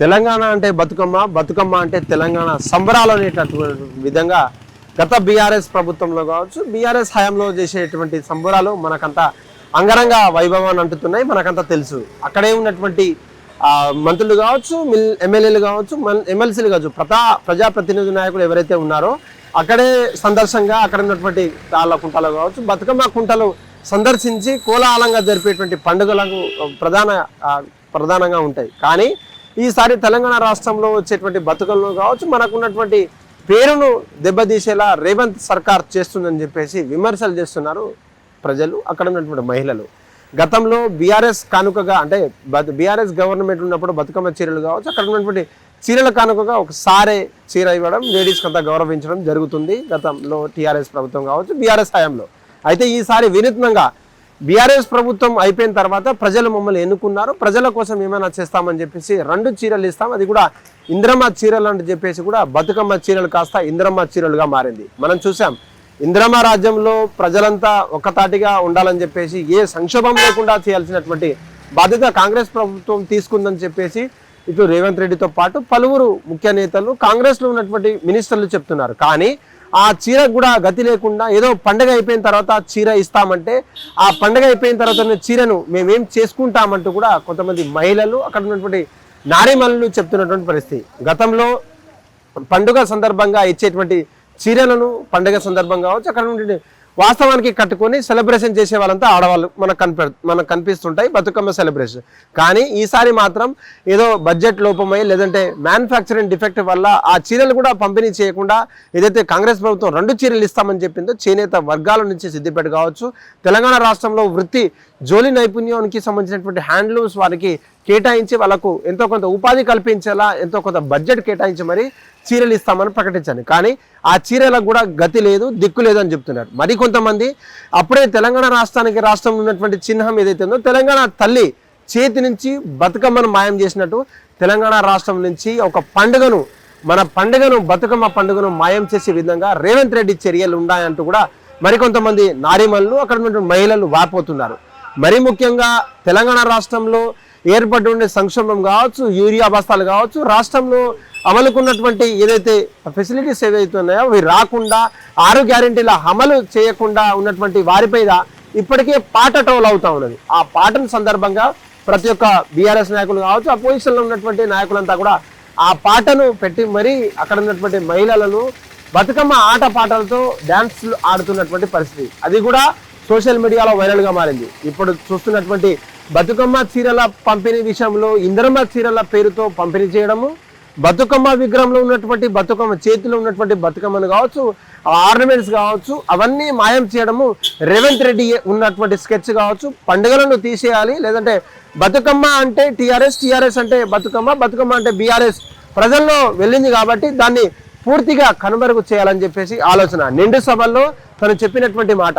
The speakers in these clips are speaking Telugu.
తెలంగాణ అంటే బతుకమ్మ బతుకమ్మ అంటే తెలంగాణ సంబరాలు అనేటటువంటి విధంగా గత బీఆర్ఎస్ ప్రభుత్వంలో కావచ్చు బీఆర్ఎస్ హయాంలో చేసేటువంటి సంబరాలు మనకంతా అంగరంగ వైభవాన్ని అంటుతున్నాయి మనకంతా తెలుసు. అక్కడే ఉన్నటువంటి మంత్రులు కావచ్చు మిల్ ఎమ్మెల్యేలు కావచ్చు ఎమ్మెల్సీలు కావచ్చు ప్రజా ప్రజాప్రతినిధి నాయకులు ఎవరైతే ఉన్నారో అక్కడే సందర్శంగా అక్కడ ఉన్నటువంటి తాళ్ళ కుంటలు కావచ్చు బతుకమ్మ కుంటలు సందర్శించి కోలాహలంగా జరిపేటువంటి పండుగలకు ప్రధాన ప్రధానంగా ఉంటాయి. కానీ ఈసారి తెలంగాణ రాష్ట్రంలో వచ్చేటువంటి బతుకలను కావచ్చు మనకున్నటువంటి పేరును దెబ్బతీసేలా రేవంత్ సర్కార్ చేస్తుందని చెప్పేసి విమర్శలు చేస్తున్నారు ప్రజలు అక్కడ ఉన్నటువంటి మహిళలు. గతంలో బీఆర్ఎస్ కానుకగా అంటే బీఆర్ఎస్ గవర్నమెంట్ ఉన్నప్పుడు బతుకమ్మ చీరలు కావచ్చు అక్కడ ఉన్నటువంటి చీరల కానుకగా ఒక సారే చీర ఇవ్వడం లేడీస్కి అంతా గౌరవించడం జరుగుతుంది గతంలో టీఆర్ఎస్ ప్రభుత్వం కావచ్చు బీఆర్ఎస్ హయాంలో. అయితే ఈసారి వినూత్నంగా బీఆర్ఎస్ ప్రభుత్వం అయిపోయిన తర్వాత ప్రజలు మమ్మల్ని ఎన్నుకున్నారు. ప్రజల కోసం ఏమైనా చేస్తామని చెప్పేసి రెండు చీరలు ఇస్తాం. అది కూడా ఇంద్రమ్మ చీరలు అని చెప్పేసి కూడా బతుకమ్మ చీరలు కాస్త ఇంద్రమ్మ చీరలుగా మారింది. మనం చూసాం. ఇంద్రమ్మ రాజ్యంలో ప్రజలంతా ఒక్కతాటిగా ఉండాలని చెప్పేసి ఏ సంక్షోభం లేకుండా చేయాల్సినటువంటి బాధ్యత కాంగ్రెస్ ప్రభుత్వం తీసుకుందని చెప్పేసి ఇటు రేవంత్ రెడ్డితో పాటు పలువురు ముఖ్య నేతలు కాంగ్రెస్లో ఉన్నటువంటి మినిస్టర్లు చెప్తున్నారు. కానీ ఆ చీర కూడా గతి లేకుండా ఏదో పండగ అయిపోయిన తర్వాత చీర ఇస్తామంటే ఆ పండగ అయిపోయిన తర్వాత ఉన్న చీరను మేమేం చేసుకుంటామంటూ కూడా కొంతమంది మహిళలు అక్కడ ఉన్నటువంటి నారీమణులు చెప్తున్నటువంటి పరిస్థితి. గతంలో పండుగ సందర్భంగా ఇచ్చేటువంటి చీరలను పండుగ సందర్భంగా కావచ్చు అక్కడ నుండి వాస్తవానికి కట్టుకొని సెలబ్రేషన్ చేసే వాళ్ళంతా ఆడవాళ్ళు. మనకు కనిపె మనకు కనిపిస్తుంటాయి బతుకమ్మ సెలబ్రేషన్ కానీ ఈసారి మాత్రం ఏదో బడ్జెట్ లోపమై లేదంటే మ్యానుఫ్యాక్చరింగ్ డిఫెక్ట్ వల్ల ఆ చీరలు కూడా పంపిణీ చేయకుండా ఏదైతే కాంగ్రెస్ ప్రభుత్వం రెండు చీరలు ఇస్తామని చెప్పిందో చేనేత వర్గాల నుంచి సిద్దిపేట కావచ్చు తెలంగాణ రాష్ట్రంలో వృత్తి జోలి నైపుణ్యానికి సంబంధించినటువంటి హ్యాండ్లూమ్స్ వారికి కేటాయించి వాళ్ళకు ఎంతో కొంత ఉపాధి కల్పించేలా ఎంతో కొంత బడ్జెట్ కేటాయించి మరి చీరలు ఇస్తామని ప్రకటించాను కానీ ఆ చీరలకు కూడా గతి లేదు దిక్కు లేదు అని చెప్తున్నారు. మరి కొంతమంది అప్పుడే తెలంగాణ రాష్ట్రానికి రాష్ట్రంలో ఉన్నటువంటి చిహ్నం ఏదైతే ఉందో తెలంగాణ తల్లి చేతి నుంచి బతుకమ్మను మాయం చేసినట్టు తెలంగాణ రాష్ట్రం నుంచి ఒక పండుగను మన పండుగను బతుకమ్మ పండుగను మాయం చేసే విధంగా రేవంత్ రెడ్డి చర్యలు ఉన్నాయంటూ కూడా మరికొంతమంది నారీమణులు అక్కడ ఉన్నటువంటి మహిళలు వాపోతున్నారు. మరీ ముఖ్యంగా తెలంగాణ రాష్ట్రంలో ఏర్పడి ఉండే సంక్షోభం కావచ్చు యూరియా బస్తాలు కావచ్చు రాష్ట్రంలో అమలుకున్నటువంటి ఏదైతే ఫెసిలిటీస్ ఏవైతే ఉన్నాయో అవి రాకుండా ఆరు గ్యారంటీల అమలు చేయకుండా ఉన్నటువంటి వారిపై ఇప్పటికే పాట ట్రోల్ అవుతా ఉన్నది. ఆ పాటను సందర్భంగా ప్రతి ఒక్క బీఆర్ఎస్ నాయకులు కావచ్చు అపోజిషన్లో ఉన్నటువంటి నాయకులంతా కూడా ఆ పాటను పెట్టి మరీ అక్కడ ఉన్నటువంటి మహిళలను బతుకమ్మ ఆట పాటలతో డ్యాన్స్లు ఆడుతున్నటువంటి పరిస్థితి. అది కూడా సోషల్ మీడియాలో వైరల్గా మారింది. ఇప్పుడు చూస్తున్నటువంటి బతుకమ్మ చీరల పంపిణీ విషయంలో ఇంద్రమ్మ చీరల పేరుతో పంపిణీ చేయడము బతుకమ్మ విగ్రహంలో ఉన్నటువంటి బతుకమ్మ చేతిలో ఉన్నటువంటి బతుకమ్మను కావచ్చు ఆర్నమెంట్స్ కావచ్చు అవన్నీ మాయం చేయడము రేవంత్ రెడ్డి ఉన్నటువంటి స్కెచ్ కావచ్చు పండుగలను తీసేయాలి. లేదంటే బతుకమ్మ అంటే టీఆర్ఎస్ టీఆర్ఎస్ అంటే బతుకమ్మ బతుకమ్మ అంటే బీఆర్ఎస్ ప్రజల్లో వెళ్ళింది కాబట్టి దాన్ని పూర్తిగా కనుమరుగు చేయాలని చెప్పేసి ఆలోచన. నిండు సభల్లో తను చెప్పినటువంటి మాట.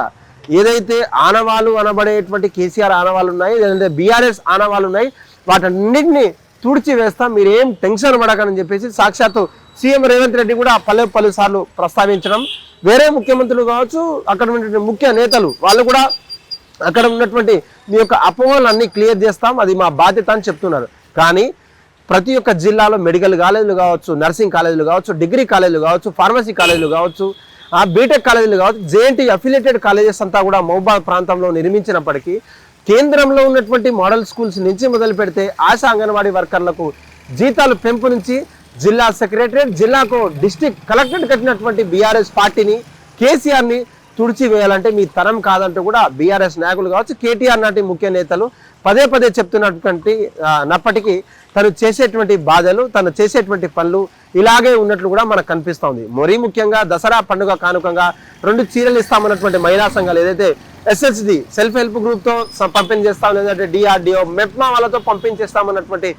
ఏదైతే ఆనవాలు అనబడేటువంటి కేసీఆర్ ఆనవాళ్ళు ఉన్నాయి లేదంటే బీఆర్ఎస్ ఆనవాళ్ళు ఉన్నాయి వాటన్నిటిని తుడిచి వేస్తాం మీరేం టెన్షన్ పడకని చెప్పేసి సాక్షాత్తు సీఎం రేవంత్ రెడ్డి కూడా పలు పలుసార్లు ప్రస్తావించడం. వేరే ముఖ్యమంత్రులు కావచ్చు అక్కడ ఉన్నటువంటి ముఖ్య నేతలు వాళ్ళు కూడా అక్కడ ఉన్నటువంటి మీ యొక్క అపోహలన్నీ క్లియర్ చేస్తాం. అది మా బాధ్యత అని చెప్తున్నారు. కానీ ప్రతి ఒక్క జిల్లాలో మెడికల్ కాలేజీలు కావచ్చు నర్సింగ్ కాలేజీలు కావచ్చు డిగ్రీ కాలేజీలు కావచ్చు ఫార్మసీ కాలేజీలు కావచ్చు ఆ బీటెక్ కాలేజీలు కావచ్చు జేఎన్టీ అఫిలియేటెడ్ కాలేజెస్ అంతా కూడా మహబాద్ ప్రాంతంలో నిర్మించినప్పటికీ కేంద్రంలో ఉన్నటువంటి మోడల్ స్కూల్స్ నుంచి మొదలు పెడితే ఆశా అంగన్వాడీ వర్కర్లకు జీతాలు పెంపు నుంచి జిల్లా సెక్రటరేట్ జిల్లాకు డిస్టిక్ కలెక్టరేట్ కట్టినటువంటి బీఆర్ఎస్ పార్టీని కేసీఆర్ని తుడిచివేయాలంటే మీ తరం కాదంటూ కూడా బీఆర్ఎస్ నాయకులు కావచ్చు కేటీఆర్ నాటి ముఖ్య నేతలు పదే పదే చెప్తున్నటువంటి నప్పటికీ తను చేసేటువంటి బాధలు తను చేసేటువంటి పనులు ఇలాగే ఉన్నట్లు కూడా మనకు కనిపిస్తోంది. మరీ ముఖ్యంగా దసరా పండుగ కానుకంగా రెండు చీరలు ఇస్తామన్నటువంటి మహిళా సంఘాలు ఏదైతే ఎస్ఎస్డి సెల్ఫ్ హెల్ప్ గ్రూప్తో పంపిణీ చేస్తాం లేదంటే డిఆర్డిఓ మెప్మా వాళ్ళతో పంపిణీ చేస్తామన్నటువంటి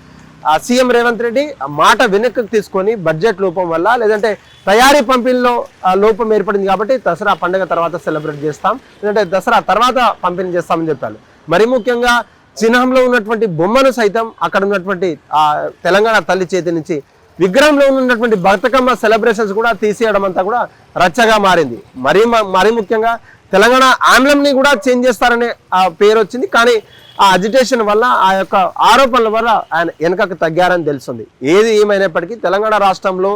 సీఎం రేవంత్ రెడ్డి మాట వెనక్కి తీసుకొని బడ్జెట్ లోపం వల్ల లేదంటే తయారీ పంపిణీలో లోపం ఏర్పడింది కాబట్టి దసరా పండుగ తర్వాత సెలబ్రేట్ చేస్తాం. లేదంటే దసరా తర్వాత పంపిణీ చేస్తామని చెప్పారు. మరి ముఖ్యంగా చిహ్నంలో ఉన్నటువంటి బొమ్మను సైతం అక్కడ ఉన్నటువంటి ఆ తెలంగాణ తల్లి చేతి నుంచి విగ్రహంలో ఉన్నటువంటి బతుకమ్మ సెలబ్రేషన్స్ కూడా తీసేయడం అంతా కూడా రచ్చగా మారింది. మరీ మ- మరీ ముఖ్యంగా తెలంగాణ ఆమ్లంని కూడా చేంజ్ చేస్తారనే ఆ పేరు వచ్చింది. కానీ ఆ అజిటేషన్ వల్ల ఆ యొక్క ఆరోపణల వల్ల ఆయన వెనకకు తగ్గారని తెలుస్తుంది. ఏది ఏమైనప్పటికీ తెలంగాణ రాష్ట్రంలో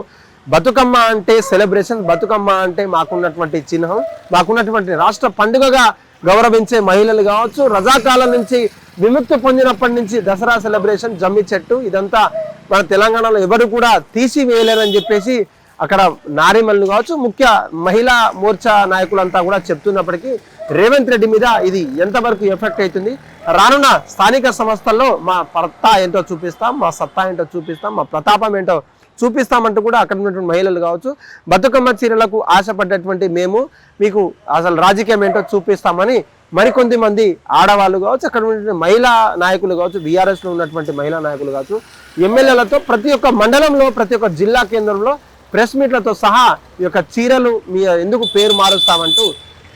బతుకమ్మ అంటే సెలబ్రేషన్ బతుకమ్మ అంటే మాకున్నటువంటి చిహ్నం మాకున్నటువంటి రాష్ట్ర పండుగగా గౌరవించే మహిళలు కావచ్చు రజాకాలం నుంచి విముక్తి పొందినప్పటి నుంచి దసరా సెలబ్రేషన్ జమ్మి చెట్టు ఇదంతా మన తెలంగాణలో ఎవరు కూడా తీసివేయలేరని చెప్పేసి అక్కడ నారీమల్ని కావచ్చు ముఖ్య మహిళా మోర్చా నాయకులంతా కూడా చెప్తున్నప్పటికీ రేవంత్ రెడ్డి మీద ఇది ఎంతవరకు ఎఫెక్ట్ అవుతుంది? రానున్న స్థానిక సంస్థల్లో మా పత్తా ఏంటో చూపిస్తాం మా సత్తా ఏంటో చూపిస్తాం మా ప్రతాపం ఏంటో చూపిస్తామంటూ కూడా అక్కడ ఉన్నటువంటి మహిళలు కావచ్చు. బతుకమ్మ చీరలకు ఆశపడ్డటువంటి మేము మీకు అసలు రాజకీయం ఏంటో చూపిస్తామని మరికొంది మంది ఆడవాళ్ళు కావచ్చు అక్కడ ఉన్నటువంటి మహిళా నాయకులు కావచ్చు బీఆర్ఎస్లో ఉన్నటువంటి మహిళా నాయకులు కావచ్చు ఎమ్మెల్యేలతో ప్రతి ఒక్క మండలంలో ప్రతి ఒక్క జిల్లా కేంద్రంలో ప్రెస్ మీట్లతో సహా ఈ యొక్క చీరలు మీ ఎందుకు పేరు మారుస్తామంటూ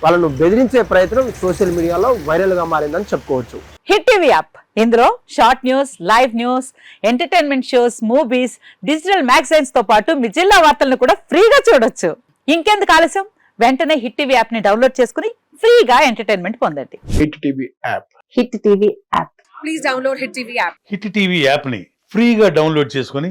వాళ్ళను బెదిరించే ప్రయత్నం సోషల్ మీడియాలో వైరల్గా మారిందని చెప్పుకోవచ్చు. Hit TV app. ఇందులో short news live news entertainment shows movies digital మ్యాగజైన్స్తో పాటు మీ జిల్లా వార్తలను కూడా ఫ్రీగా చూడొచ్చు. ఇంకెందుకు ఆలస్యం? వెంటనే హిట్ టీవీ యాప్ని డౌన్లోడ్ చేసుకుని ఫ్రీగా ఎంటర్టైన్మెంట్ పొందండి. Hit TV app. Hit TV app. Please download Hit TV app. Hit TV యాప్ని ఫ్రీగా డౌన్లోడ్ చేసుకొని